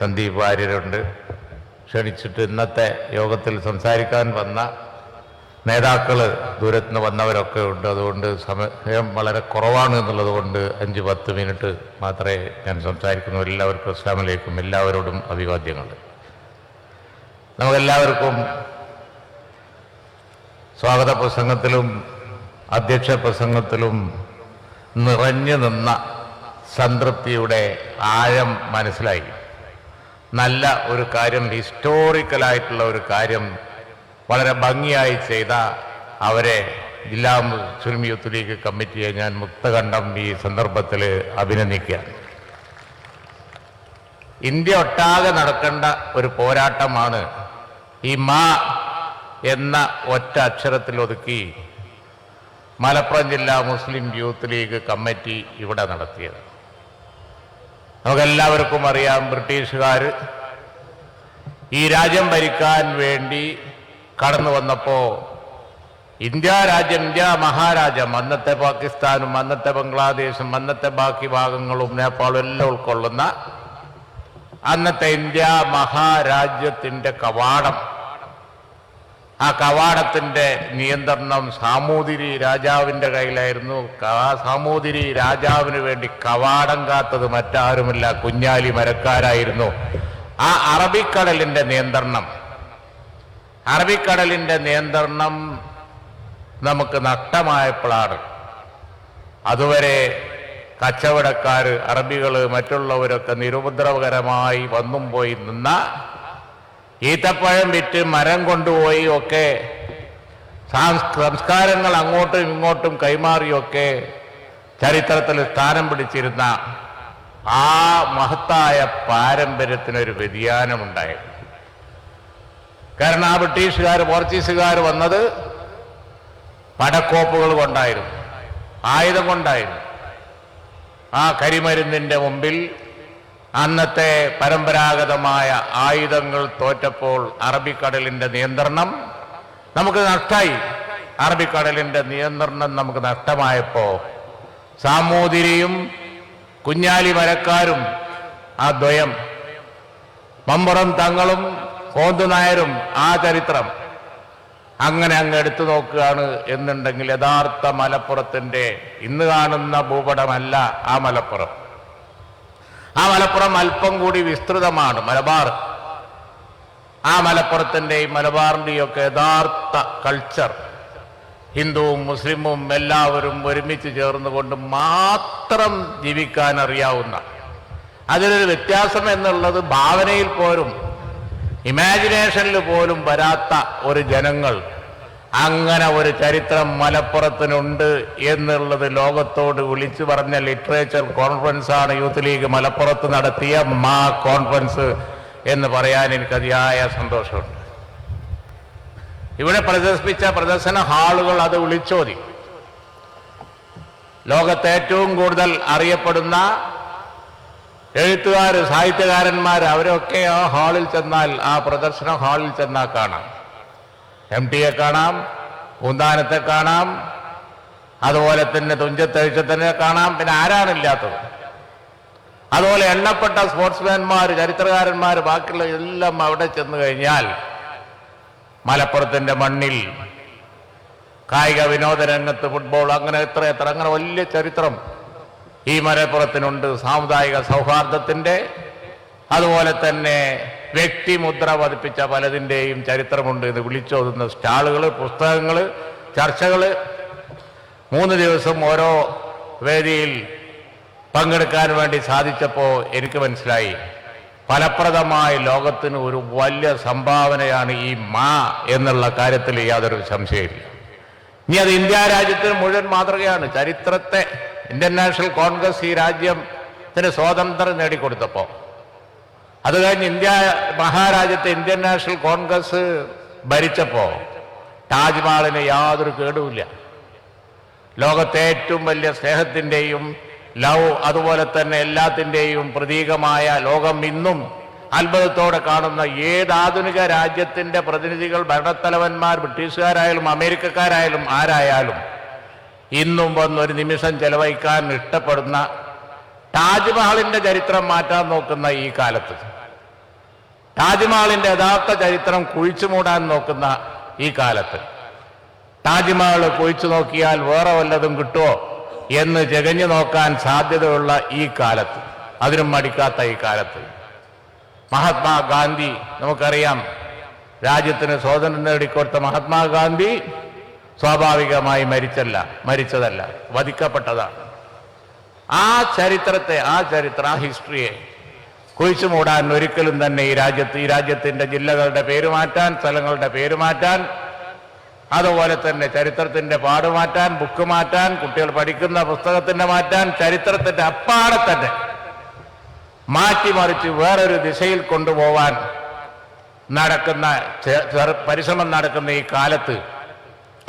സന്ദീപ് വാര്യരുണ്ട്. ക്ഷണിച്ചിട്ട് ഇന്നത്തെ യോഗത്തിൽ സംസാരിക്കാൻ വന്ന നേതാക്കൾ ദൂരത്ത് നിന്ന് വന്നവരൊക്കെ ഉണ്ട്. അതുകൊണ്ട് സമയം വളരെ കുറവാണ് എന്നുള്ളത് കൊണ്ട് അഞ്ച് പത്ത് മിനിറ്റ് മാത്രമേ ഞാൻ സംസാരിക്കുന്നു. എല്ലാവർക്കും അസ്ലാമലേക്കും എല്ലാവരോടും അഭിവാദ്യങ്ങൾ. നമുക്കെല്ലാവർക്കും സ്വാഗത പ്രസംഗത്തിലും അധ്യക്ഷ പ്രസംഗത്തിലും നിറഞ്ഞു നിന്ന സംതൃപ്തിയുടെ ആഴം മനസ്സിലായി. നല്ല ഒരു കാര്യം ഹിസ്റ്റോറിക്കലായിട്ടുള്ള ഒരു കാര്യം വളരെ ഭംഗിയായി ചെയ്ത അവരെ ജില്ലാ മുസ്ലിം യൂത്ത് ലീഗ് കമ്മിറ്റിയെ ഞാൻ മുക്തകണ്ഠം ഈ സന്ദർഭത്തിൽ അഭിനന്ദിക്കുകയാണ് ഇന്ത്യ ഒട്ടാകെ നടക്കേണ്ട ഒരു പോരാട്ടമാണ് ഈ മാ എന്ന ഒറ്റ അക്ഷരത്തിൽ ഒതുക്കി മലപ്പുറം ജില്ലാ മുസ്ലിം യൂത്ത് ലീഗ് കമ്മിറ്റി ഇവിടെ നടത്തിയത്. നമുക്കെല്ലാവർക്കും അറിയാം ബ്രിട്ടീഷുകാർ ഈ രാജ്യം ഭരിക്കാൻ വേണ്ടി കടന്നു വന്നപ്പോൾ ഇന്ത്യ രാജ്യം ഇന്ത്യ മഹാരാജ്യം അന്നത്തെ പാകിസ്ഥാനും അന്നത്തെ ബംഗ്ലാദേശും അന്നത്തെ ബാക്കി ഭാഗങ്ങളും നേപ്പാളും എല്ലാം ഉൾക്കൊള്ളുന്ന അന്നത്തെ ഇന്ത്യ മഹാരാജ്യത്തിന്റെ കവാടം. ആ കവാടത്തിന്റെ നിയന്ത്രണം സാമൂതിരി രാജാവിന്റെ കയ്യിലായിരുന്നു. ആ സാമൂതിരി രാജാവിന് വേണ്ടി കവാടം കാത്തത് മറ്റാരുമില്ല. കുഞ്ഞാലി മരക്കാരായിരുന്നു. ആ അറബിക്കടലിന്റെ നിയന്ത്രണം. അറബിക്കടലിന്റെ നിയന്ത്രണം നമുക്ക് നഷ്ടമായപ്പോഴാണ്. അതുവരെ കച്ചവടക്കാർ അറബികൾ മറ്റുള്ളവരൊക്കെ നിരുപദ്രവകരമായി വന്നും പോയി നിന്ന ഈത്തപ്പഴം വിറ്റ് മരം കൊണ്ടുപോയി ഒക്കെ സാംസ്- സംസ്കാരങ്ങൾ അങ്ങോട്ടും ഇങ്ങോട്ടും കൈമാറിയൊക്കെ ചരിത്രത്തിൽ സ്ഥാനം പിടിച്ചിരുന്ന ആ മഹത്തായ പാരമ്പര്യത്തിനൊരു വ്യതിയാനമുണ്ടായി. കാരണം ആ ബ്രിട്ടീഷുകാർ പോർച്ചുഗീസുകാർ വന്നത് പടക്കോപ്പുകൾ കൊണ്ടായിരുന്നു ആയുധം കൊണ്ടായിരുന്നു. ആ കരിമരുന്നിന്റെ മുമ്പിൽ അന്നത്തെ പരമ്പരാഗതമായ ആയുധങ്ങൾ തോറ്റപ്പോൾ അറബിക്കടലിന്റെ നിയന്ത്രണം നമുക്ക് നഷ്ടമായി അറബിക്കടലിന്റെ നിയന്ത്രണം നമുക്ക് നഷ്ടമായപ്പോ സാമൂതിരിയും കുഞ്ഞാലി മരക്കാരും ആ ദ്വയം മമ്പുറം തങ്ങളും കോന്തു നായരും ആ ചരിത്രം അങ്ങനെ അങ്ങ് എടുത്തു നോക്കുകയാണ് എന്നുണ്ടെങ്കിൽ യഥാർത്ഥ മലപ്പുറത്തിന്റെ ഇന്ന് കാണുന്ന ഭൂപടമല്ല ആ മലപ്പുറം. ആ മലപ്പുറം അല്പം കൂടി വിസ്തൃതമാണ് മലബാർ. ആ മലപ്പുറത്തിന്റെയും മലബാറിന്റെയും ഒക്കെ യഥാർത്ഥ കൾച്ചർ ഹിന്ദുവും മുസ്ലിമും എല്ലാവരും ഒരുമിച്ച് ചേർന്നുകൊണ്ട് മാത്രം ജീവിക്കാൻ അറിയാവുന്ന. അതിലൊരു വ്യത്യാസം എന്നുള്ളത് ഭാവനയിൽ പോലും ഇമാജിനേഷനിൽ പോലും വരാത്ത ഒരു ജനങ്ങൾ അങ്ങനെ ഒരു ചരിത്രം മലപ്പുറത്തിനുണ്ട് എന്നുള്ളത് ലോകത്തോട് വിളിച്ചു പറഞ്ഞ ലിറ്ററേച്ചർ കോൺഫറൻസ് ആണ് യൂത്ത് ലീഗ് മലപ്പുറത്ത് നടത്തിയ മാ കോൺഫറൻസ് എന്ന് പറയാൻ എനിക്ക് അതിയായ സന്തോഷമുണ്ട്. ഇവിടെ പ്രദർശിപ്പിച്ച പ്രദർശന ഹാളുകൾ അത് വിളിച്ചോതി. ലോകത്തെ ഏറ്റവും കൂടുതൽ അറിയപ്പെടുന്ന എഴുത്തുകാർ സാഹിത്യകാരന്മാർ അവരൊക്കെ ആ ഹാളിൽ ചെന്നാൽ ആ പ്രദർശന ഹാളിൽ ചെന്നാൽ കാണാം. എം ടിയെ കാണാം പൂന്താനത്തെ കാണാം അതുപോലെ തന്നെ തുഞ്ചത്തെഴുത്തത്തിനെ കാണാം. പിന്നെ ആരാണില്ലാത്തത് അതുപോലെ എണ്ണപ്പെട്ട സ്പോർട്സ്മാൻമാർ ചരിത്രകാരന്മാർ ബാക്കിയുള്ള എല്ലാം അവിടെ ചെന്ന് കഴിഞ്ഞാൽ മലപ്പുറത്തിന്റെ മണ്ണിൽ കായിക വിനോദ രംഗത്ത് ഫുട്ബോൾ അങ്ങനെ എത്ര എത്ര അങ്ങനെ വലിയ ചരിത്രം ഈ മലപ്പുറത്തിനുണ്ട്. സാമുദായിക സൗഹാർദ്ദത്തിന്റെ അതുപോലെ തന്നെ വ്യക്തിമുദ്ര പതിപ്പിച്ച പലതിന്റെയും ചരിത്രമുണ്ട് എന്ന് വിളിച്ചോതുന്ന സ്റ്റാളുകൾ പുസ്തകങ്ങൾ ചർച്ചകൾ മൂന്ന് ദിവസം ഓരോ വേദിയിൽ പങ്കെടുക്കാൻ വേണ്ടി സാധിച്ചപ്പോൾ എനിക്ക് മനസ്സിലായി. ഫലപ്രദമായ ലോകത്തിന് ഒരു വലിയ സംഭാവനയാണ് ഈ മാ എന്നുള്ള കാര്യത്തിൽ യാതൊരു സംശയമില്ല ഇനി അത് ഇന്ത്യ രാജ്യത്തിന് മുഴുവൻ മാതൃകയാണ്. ചരിത്രത്തെ ഇന്ത്യൻ നാഷണൽ കോൺഗ്രസ് ഈ രാജ്യത്തിന് സ്വാതന്ത്ര്യം നേടിക്കൊടുത്തപ്പോൾ അത് കഴിഞ്ഞ് ഇന്ത്യ മഹാരാജ്യത്തെ ഇന്ത്യൻ നാഷണൽ കോൺഗ്രസ് ഭരിച്ചപ്പോൾ താജ്മഹലിന് യാതൊരു കേടുമില്ല. ലോകത്തെ ഏറ്റവും വലിയ സ്നേഹത്തിന്റെയും ലവ് അതുപോലെ തന്നെ എല്ലാത്തിന്റെയും പ്രതീകമായ ലോകം ഇന്നും അത്ഭുതത്തോടെ കാണുന്ന ഏത് ആധുനിക രാജ്യത്തിന്റെ പ്രതിനിധികൾ ഭരണത്തലവന്മാർ ബ്രിട്ടീഷുകാരായാലും അമേരിക്കക്കാരായാലും ആരായാലും ഇന്നും വന്നൊരു നിമിഷം ചെലവഴിക്കാൻ ഇഷ്ടപ്പെടുന്ന താജ്മഹലിന്റെ ചരിത്രം മാറ്റാൻ നോക്കുന്ന ഈ കാലത്ത്. താജ്മഹലിന്റെ യഥാർത്ഥ ചരിത്രം കുഴിച്ചു മൂടാൻ നോക്കുന്ന ഈ കാലത്ത്. താജ്മഹൽ കുഴിച്ചു നോക്കിയാൽ വേറെ വല്ലതും കിട്ടുമോ എന്ന് ജകഞ്ഞു നോക്കാൻ സാധ്യതയുള്ള ഈ കാലത്ത്. അതിനും മടിക്കാത്ത ഈ കാലത്ത്. മഹാത്മാഗാന്ധി നമുക്കറിയാം രാജ്യത്തിന് സ്വാതന്ത്ര്യം നേടിക്കൊടുത്ത മഹാത്മാഗാന്ധി സ്വാഭാവികമായി മരിച്ചല്ല മരിച്ചതല്ല വധിക്കപ്പെട്ടതാണ്. ആ ചരിത്രത്തെ ആ ചരിത്ര ആ ഹിസ്റ്ററിയെ കുഴിച്ചു മൂടാൻ ഒരിക്കലും തന്നെ ഈ രാജ്യത്ത് ഈ രാജ്യത്തിന്റെ ജില്ലകളുടെ പേര് മാറ്റാൻ സ്ഥലങ്ങളുടെ പേര് മാറ്റാൻ അതുപോലെ തന്നെ ചരിത്രത്തിന്റെ പാട് മാറ്റാൻ ബുക്ക് മാറ്റാൻ കുട്ടികൾ പഠിക്കുന്ന പുസ്തകത്തിന്റെ മാറ്റാൻ ചരിത്രത്തിന്റെ അപ്പാടെ തന്നെ മാറ്റിമറിച്ച് വേറൊരു ദിശയിൽ കൊണ്ടുപോവാൻ നടക്കുന്ന പരിശ്രമം നടക്കുന്ന ഈ കാലത്ത്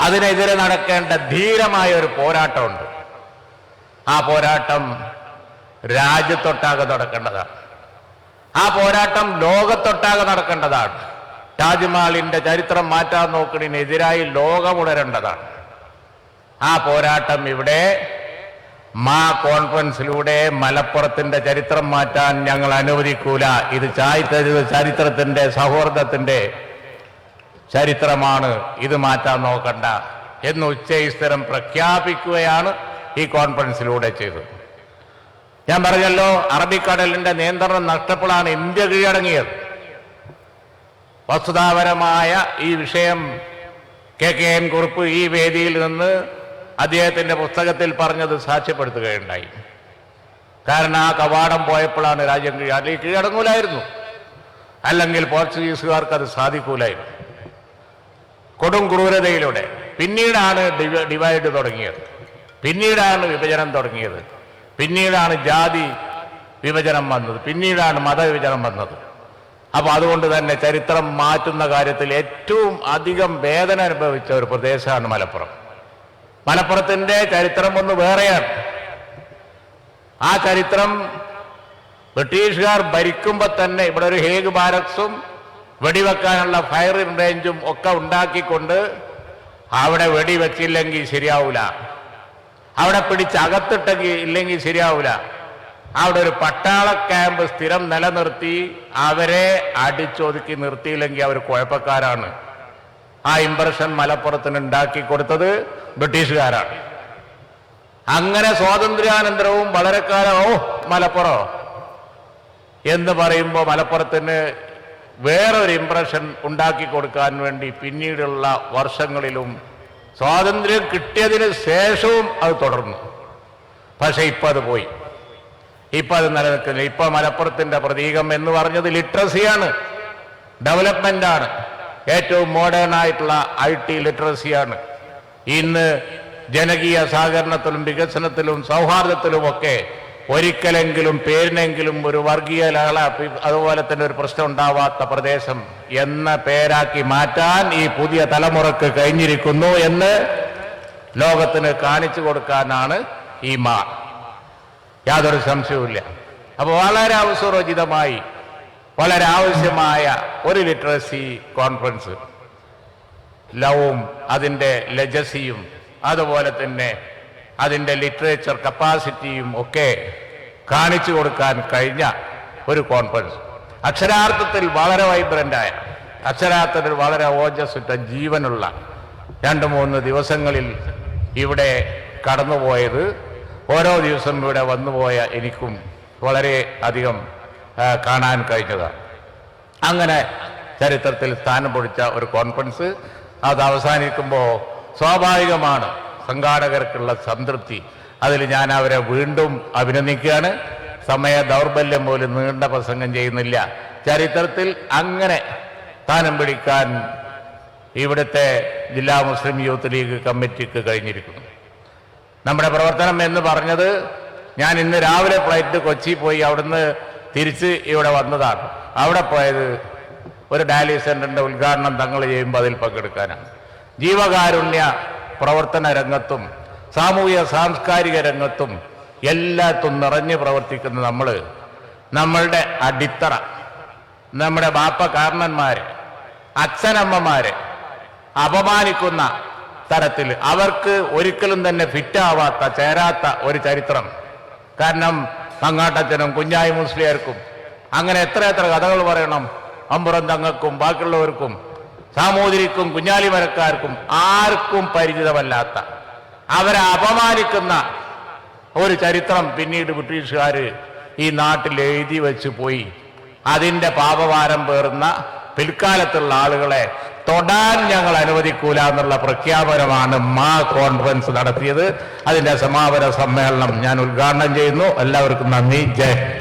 അതിനെതിരെ നടക്കേണ്ട ധീരമായ ഒരു പോരാട്ടമുണ്ട്. ആ പോരാട്ടം രാജ്യത്തൊട്ടാകെ നടക്കേണ്ടതാണ്. ആ പോരാട്ടം ലോകത്തൊട്ടാകെ നടക്കേണ്ടതാണ്. താജ്മഹലിന്റെ ചരിത്രം മാറ്റാൻ നോക്കുന്നതിനെതിരായി ലോകമുണരേണ്ടതാണ് ആ പോരാട്ടം ഇവിടെ മാ കോൺഫറൻസിലൂടെ മലപ്പുറത്തിന്റെ ചരിത്രം മാറ്റാൻ ഞങ്ങൾ അനുവദിക്കൂല. ഇത് ചരിത്രത്തിന്റെ സൗഹൃദത്തിന്റെ ചരിത്രമാണ്. ഇത് മാറ്റാൻ നോക്കണ്ട. എന്ന് ഉച്ചയിസ്ഥരം പ്രഖ്യാപിക്കുകയാണ്. ഈ കോൺഫറൻസിലൂടെ ചെയ്തു. ഞാൻ പറഞ്ഞല്ലോ അറബിക്കടലിന്റെ നിയന്ത്രണം നഷ്ടപ്പെടാണ് ഇന്ത്യ കീഴടങ്ങിയത്. വസ്തുതാപരമായ ഈ വിഷയം കെ കെ എൻ കുറുപ്പ് ഈ വേദിയിൽ നിന്ന് അദ്ദേഹത്തിന്റെ പുസ്തകത്തിൽ പറഞ്ഞത് സാക്ഷ്യപ്പെടുത്തുകയുണ്ടായി. കാരണം ആ കവാടം പോയപ്പോഴാണ് രാജ്യം കീഴ അല്ലെങ്കിൽ കീഴടങ്ങൂലായിരുന്നു. അല്ലെങ്കിൽ പോർച്ചുഗീസുകാർക്ക് അത് സാധിക്കൂലായിരുന്നു. കൊടും ക്രൂരതയിലൂടെ പിന്നീടാണ് ഡിവ- ഡിവൈഡ് തുടങ്ങിയത്. പിന്നീടാണ് വിഭജനം തുടങ്ങിയത്. പിന്നീടാണ് ജാതി വിഭജനം വന്നത്. പിന്നീടാണ് മതവിഭജനം വന്നത്. അപ്പോൾ അതുകൊണ്ട് തന്നെ ചരിത്രം മാറ്റുന്ന കാര്യത്തിൽ ഏറ്റവും അധികം വേദന അനുഭവിച്ച ഒരു പ്രദേശമാണ് മലപ്പുറം. മലപ്പുറത്തിന്റെ ചരിത്രം ഒന്ന് വേറെയാണ്. ആ ചരിത്രം ബ്രിട്ടീഷുകാർ ഭരിക്കുമ്പോൾ തന്നെ ഇവിടെ ഒരു ഹേഗ് ബാരക്സും വെടിവെക്കാനുള്ള ഫയറിംഗ് റേഞ്ചും ഒക്കെ ഉണ്ടാക്കിക്കൊണ്ട് അവിടെ വെടിവെച്ചില്ലെങ്കിൽ ശരിയാവൂല. അവിടെ പിടിച്ച് അകത്തിട്ടെങ്കിൽ ഇല്ലെങ്കിൽ ശരിയാവൂല. അവിടെ ഒരു പട്ടാള ക്യാമ്പ് സ്ഥിരം നിലനിർത്തി അവരെ അടിച്ചൊതുക്കി നിർത്തിയില്ലെങ്കിൽ അവർ കുഴപ്പക്കാരാണ്. ആ ഇംപ്രഷൻ മലപ്പുറത്തിന് ഉണ്ടാക്കി കൊടുത്തത് ബ്രിട്ടീഷുകാരാണ്. അങ്ങനെ സ്വാതന്ത്ര്യാനന്തരവും വളരെ കാലം ഓ മലപ്പുറം. എന്ന് പറയുമ്പോൾ മലപ്പുറത്തിന് വേറൊരു ഇംപ്രഷൻ ഉണ്ടാക്കി കൊടുക്കാൻ വേണ്ടി പിന്നീടുള്ള വർഷങ്ങളിലും സ്വാതന്ത്ര്യം കിട്ടിയതിന് ശേഷവും അത് തുടർന്നു. പക്ഷെ ഇപ്പം അത് പോയി. ഇപ്പം അത് നിലനിൽക്കുന്നില്ല. ഇപ്പം മലപ്പുറത്തിന്റെ പ്രതീകം എന്ന് പറഞ്ഞത് ലിറ്ററസിയാണ്. ഡെവലപ്മെന്റ് ആണ് ഏറ്റവും മോഡേൺ ആയിട്ടുള്ള ഐ ടി ലിറ്ററസിയാണ്. ഇന്ന് ജനകീയ സഹകരണത്തിലും വികസനത്തിലും സൗഹാർദ്ദത്തിലുമൊക്കെ ഒരിക്കലെങ്കിലും പേരിനെങ്കിലും ഒരു വർഗീയ ലഹള അതുപോലെ തന്നെ ഒരു പ്രശ്നം ഉണ്ടാവാത്ത പ്രദേശം എന്ന പേരാക്കി മാറ്റാൻ ഈ പുതിയ തലമുറയ്ക്ക് കഴിഞ്ഞിരിക്കുന്നു എന്ന് ലോകത്തിന് കാണിച്ചു കൊടുക്കാനാണ് ഈ മാ. യാതൊരു സംശയവുമില്ല. അപ്പോൾ വളരെ അവസരോചിതമായി വളരെ ആവശ്യമായ ഒരു ലിറ്ററസി കോൺഫറൻസ്. ലവും അതിന്റെ ലജസിയും അതുപോലെ തന്നെ അതിന്റെ ലിറ്ററേച്ചർ കപ്പാസിറ്റിയും ഒക്കെ കാണിച്ചു കൊടുക്കാൻ കഴിഞ്ഞ ഒരു കോൺഫറൻസ് അക്ഷരാർത്ഥത്തിൽ വളരെ വൈബ്രന്റായ അക്ഷരാർത്ഥത്തിൽ വളരെ ഓജസ്സുറ്റ ജീവനുള്ള രണ്ട് മൂന്ന് ദിവസങ്ങളിൽ ഇവിടെ കടന്നുപോയത് ഓരോ ദിവസം ഇവിടെ വന്നുപോയ എനിക്കും വളരെ അധികം കാണാൻ കഴിഞ്ഞതാണ് അങ്ങനെ ചരിത്രത്തിൽ സ്ഥാനം പൊടിച്ച ഒരു കോൺഫറൻസ് അത് അവസാനിക്കുമ്പോൾ സ്വാഭാവികമാണ് സംഘാടകർക്കുള്ള സംതൃപ്തി. അതിൽ ഞാൻ അവരെ വീണ്ടും അഭിനന്ദിക്കുകയാണ്. സമയ ദൗർബല്യം പോലും നീണ്ട പ്രസംഗം ചെയ്യുന്നില്ല. ചരിത്രത്തിൽ അങ്ങനെ സ്ഥാനം പിടിക്കാൻ ഇവിടുത്തെ ജില്ലാ മുസ്ലിം യൂത്ത് ലീഗ് കമ്മിറ്റിക്ക് കഴിഞ്ഞിരിക്കുന്നു. നമ്മുടെ പ്രവർത്തനം എന്ന് പറഞ്ഞത് ഞാൻ ഇന്ന് രാവിലെ ഫ്ലൈറ്റ് കൊച്ചി പോയി അവിടുന്ന് തിരിച്ച് ഇവിടെ വന്നതാണ്. അവിടെ പോയത് ഒരു ഡയാലിസ് സെന്ററിന്റെ ഉദ്ഘാടനം തങ്ങൾ ചെയ്യുമ്പോൾ അതിൽ പങ്കെടുക്കാനാണ്. ജീവകാരുണ്യ പ്രവർത്തന രംഗത്തും സാമൂഹ്യ സാംസ്കാരിക രംഗത്തും എല്ലാത്തും നിറഞ്ഞു പ്രവർത്തിക്കുന്ന നമ്മൾ നമ്മളുടെ അടിത്തറ നമ്മുടെ ബാപ്പ കാരണന്മാരെ അച്ഛനമ്മമാരെ അപമാനിക്കുന്ന തരത്തിൽ അവർക്ക് ഒരിക്കലും തന്നെ ഫിറ്റാവാത്ത ചേരാത്ത ഒരു ചരിത്രം. കാരണം മങ്ങാട്ടച്ചനും കുഞ്ഞായി മുസ്ലിയർക്കും അങ്ങനെ എത്ര എത്ര കഥകൾ പറയണം. അമ്പുറം തങ്ങൾക്കും ബാക്കിയുള്ളവർക്കും സാമൂതിരിക്കും കുഞ്ഞാലിമരക്കാർക്കും ആർക്കും പരിചിതമല്ലാത്ത അവരെ അപമാനിക്കുന്ന ഒരു ചരിത്രം പിന്നീട് ബ്രിട്ടീഷുകാർ ഈ നാട്ടിൽ എഴുതി വെച്ച് പോയി. അതിന്റെ പാപഭാരം പേറുന്ന പിൽക്കാലത്തുള്ള ആളുകളെ തൊടാൻ ഞങ്ങൾ അനുവദിക്കൂല എന്നുള്ള പ്രഖ്യാപനമാണ് മാ കോൺഫറൻസ് നടത്തിയത്. അതിന്റെ സമാപന സമ്മേളനം ഞാൻ ഉദ്ഘാടനം ചെയ്യുന്നു. എല്ലാവർക്കും നന്ദി. ജയ്